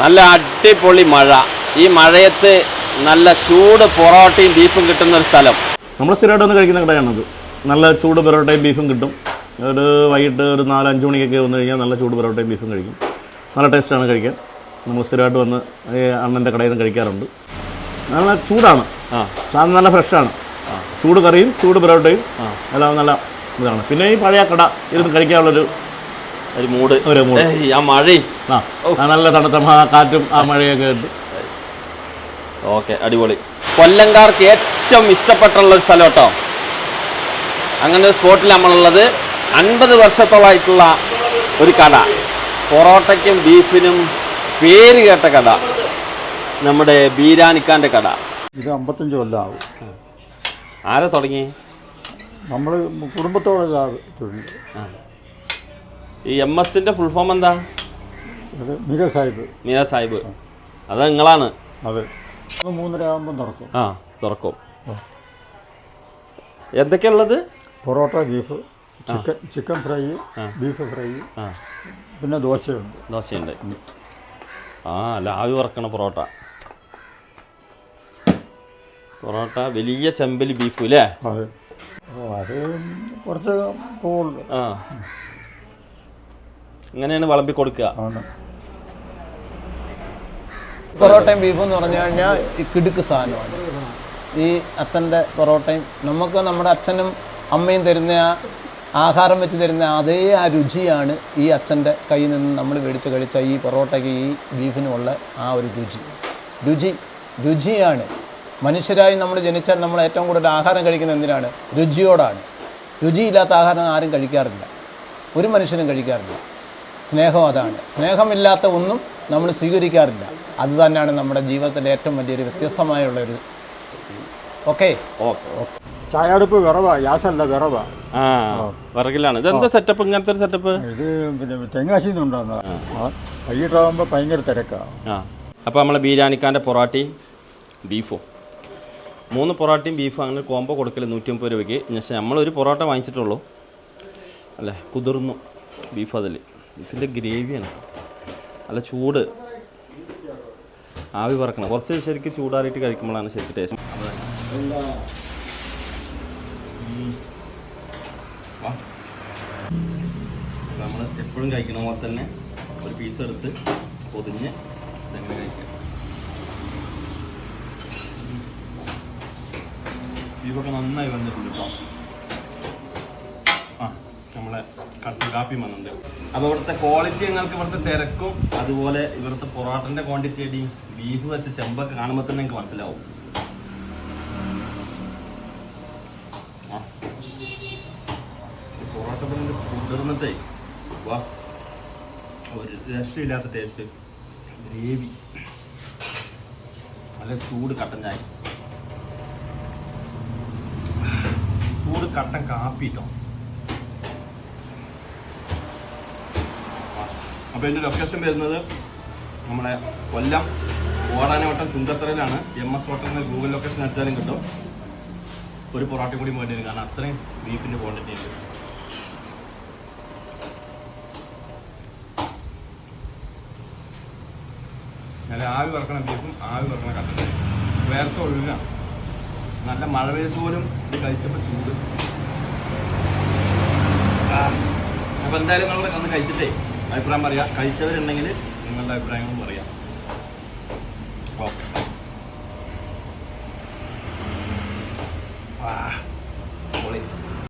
നല്ല അടിപൊളി മഴ. ഈ മഴയത്ത് നല്ല ചൂട് പൊറോട്ടയും ബീഫും കിട്ടുന്ന ഒരു സ്ഥലം. നമ്മൾ സ്ഥിരമായിട്ട് വന്ന് കഴിക്കുന്ന കടയാണത്. നല്ല ചൂട് പൊറോട്ടയും ബീഫും കിട്ടും. ഒരു വൈകിട്ട് ഒരു നാല് അഞ്ച് മണിക്കൊക്കെ വന്നു കഴിഞ്ഞാൽ നല്ല ചൂട് പൊറോട്ടയും ബീഫും കഴിക്കും. നല്ല ടേസ്റ്റാണ് കഴിക്കാൻ. നമ്മൾ സ്ഥിരമായിട്ട് വന്ന് ഈ അണ്ണന്റെ കടയിൽ നിന്ന് കഴിക്കാറുണ്ട്. നല്ല ചൂടാണ്. ആ. സാധനം നല്ല ഫ്രഷാണ് ചൂട് കറിയും ചൂട് പൊറോട്ടയും എല്ലാം നല്ല ഇതാണ്. പിന്നെ ഈ പഴയ കട ഇരുന്ന് കഴിക്കാനുള്ളൊരു ഒരു മൂട്. ഒരു മൂട്. ആ മഴയും നല്ല തണുത്ത കാറ്റും ആ മഴയൊക്കെ ഉണ്ട്. ഓക്കെ അടിപൊളി. കൊല്ലംകാർക്ക് ഏറ്റവും ഇഷ്ടപ്പെട്ടുള്ള ഒരു സ്ഥലം കേട്ടോ. അങ്ങനെ ഒരു സ്പോട്ടിൽ നമ്മളുള്ളത്. അൻപത് വർഷത്തോളമായിട്ടുള്ള ഒരു കട. പൊറോട്ടയ്ക്കും ബീഫിനും പേര് കേട്ട കട. നമ്മുടെ ബീരാനിക്കാന്റെ കട. ഇത് അമ്പത്തഞ്ച് കൊല്ലമാവും ആരാ തുടങ്ങി നമ്മൾ കുടുംബത്തോടെ ഈ എം എസിന്റെ ഫുൾ ഫോം എന്താ? മീര സാഹിബ്. മീര സാഹിബ്. അത് നിങ്ങളാണ്. അതെ. മൂന്നര തുറക്കും. ആ തുറക്കും. എന്തൊക്കെയുള്ളത്? Parotta beef chicken chicken fry beef fry പിന്നെ ദോശയുണ്ട്. ദോശയുണ്ട്. ആ ലാവി വറക്കണ പൊറോട്ട. പൊറോട്ട വലിയ ചെമ്പലി ബീഫ് അല്ലേ അത്. കുറച്ച് പോകുള്ളൂ ആ. ഇങ്ങനെയാണ് വിളമ്പി കൊടുക്കുക. പൊറോട്ടയും ബീഫും എന്ന് പറഞ്ഞു കഴിഞ്ഞാൽ ഈ കിടുക്ക് സാധനമാണ്. ഈ അച്ഛന്റെ പൊറോട്ടയും നമുക്ക് നമ്മുടെ അച്ഛനും അമ്മയും തരുന്ന ആ ആഹാരം വെച്ച് തരുന്ന അതേ ആ രുചിയാണ് ഈ അച്ഛന്റെ കയ്യിൽ നിന്ന് നമ്മൾ മേടിച്ച് കഴിച്ച ഈ പൊറോട്ടയ്ക്ക് ഈ ബീഫിനുമുള്ള ആ ഒരു രുചി. രുചി രുചിയാണ്. മനുഷ്യരായി നമ്മൾ ജനിച്ചാൽ നമ്മൾ ഏറ്റവും കൂടുതൽ ആഹാരം കഴിക്കുന്നത് എന്തിനാണ്? രുചിയോടാണ്. രുചിയില്ലാത്ത ആഹാരം ആരും കഴിക്കാറില്ല. ഒരു മനുഷ്യനും കഴിക്കാറില്ല. സ്നേഹം അതാണ്. സ്നേഹമില്ലാത്ത ഒന്നും നമ്മൾ സ്വീകരിക്കാറില്ല. അത് തന്നെയാണ് നമ്മുടെ ജീവിതത്തിന്റെ ഏറ്റവും വലിയൊരു വ്യത്യസ്തമായുള്ള ഒരു ഓക്കെ. ഓക്കെ. ചായടുപ്പ് വിറവാ ഗ്യാസല്ല വിറവാ. ആ വിറകിലാണ്. ഇതെന്താ സെറ്റപ്പ് ഇങ്ങനത്തെ ഒരു സെറ്റപ്പ് ഇത് പിന്നെ തെങ്ങാശിയിൽ നിന്നുണ്ടാകുന്ന വൈകിട്ടാകുമ്പോൾ ഭയങ്കര തിരക്കാണ് ആ. അപ്പോൾ നമ്മളെ ബീരാനിക്കാന്റെ പൊറാട്ടയും ബീഫും മൂന്ന് പൊറോട്ടയും ബീഫും അങ്ങനെ കോംബോ കൊടുക്കൽ നൂറ്റി മുപ്പത് രൂപയ്ക്ക് പക്ഷേ നമ്മളൊരു പൊറോട്ട വാങ്ങിച്ചിട്ടുള്ളൂ. അല്ലേ? കുതിർന്നു ബീഫ് അതിൽ ബീഫിന്റെ ഗ്രേവിയാണ്. നല്ല ചൂട്. ആവി പറക്കണം. കുറച്ച് ശരിക്കും ചൂടാറിയിട്ട് കഴിക്കുമ്പോഴാണ് ശരിക്കും ടേസ്റ്റ് നമ്മൾ എപ്പോഴും കഴിക്കണ പോലെ തന്നെ ഒരു പീസ് എടുത്ത് പൊതിഞ്ഞ് ഇതെങ്ങനെ കഴിക്കാം. ഇതൊക്കെ നന്നായി വന്നിട്ടുണ്ട് കേട്ടോ ആ. നമ്മളെ കട്ടൻ കാപ്പി വന്നിട്ടുണ്ട്. അപ്പോൾ ഇവിടുത്തെ ക്വാളിറ്റി നിങ്ങൾക്ക് ഇവിടുത്തെ തിരക്കും അതുപോലെ ഇവിടുത്തെ പൊറോട്ടന്റെ ക്വാണ്ടിറ്റി അടിയും ബീഫ് വെച്ച ചെമ്പൊക്കെ കാണുമ്പോൾ തന്നെ നിങ്ങൾക്ക് മനസ്സിലാവും. പൊറോട്ട പിന്നെ കുതിർന്നിട്ടേ വാ. ഒരു രക്ഷയില്ലാത്ത ടേസ്റ്റ് ഗ്രേവി. നല്ല ചൂട് കട്ടൻ ചായ. ചൂട് കട്ടൻ കാപ്പി കേട്ടോ അപ്പോൾ എന്റെ ലൊക്കേഷൻ വരുന്നത് നമ്മുടെ കൊല്ലം ഓടാനോട്ടം ചുങ്കത്തറയിലാണ്. എം എസ് ഹോട്ടലിന് ഗൂഗിൾ ലൊക്കേഷൻ അടിച്ചാലും കിട്ടും. ഒരു പൊറോട്ട കൂടി വേണ്ടി വരും. കാരണം അത്രയും ബീഫിന്റെ ക്വാണ്ടിറ്റി ഉണ്ട്. നല്ല ആവി വറക്കണ ബീഫും ആവി വറക്കണ കട്ടൻ വേർത്ത ഒഴുകുക നല്ല മഴ പെയ്ത് പോലും ഇത് കഴിച്ചപ്പോൾ ചൂട്. അപ്പൊ എന്തായാലും നിങ്ങളോട് കന്ന് കഴിച്ചിട്ടേ അഭിപ്രായം പറയുക കഴിച്ചവരുണ്ടെങ്കിൽ നിങ്ങളുടെ അഭിപ്രായങ്ങളും പറയാം.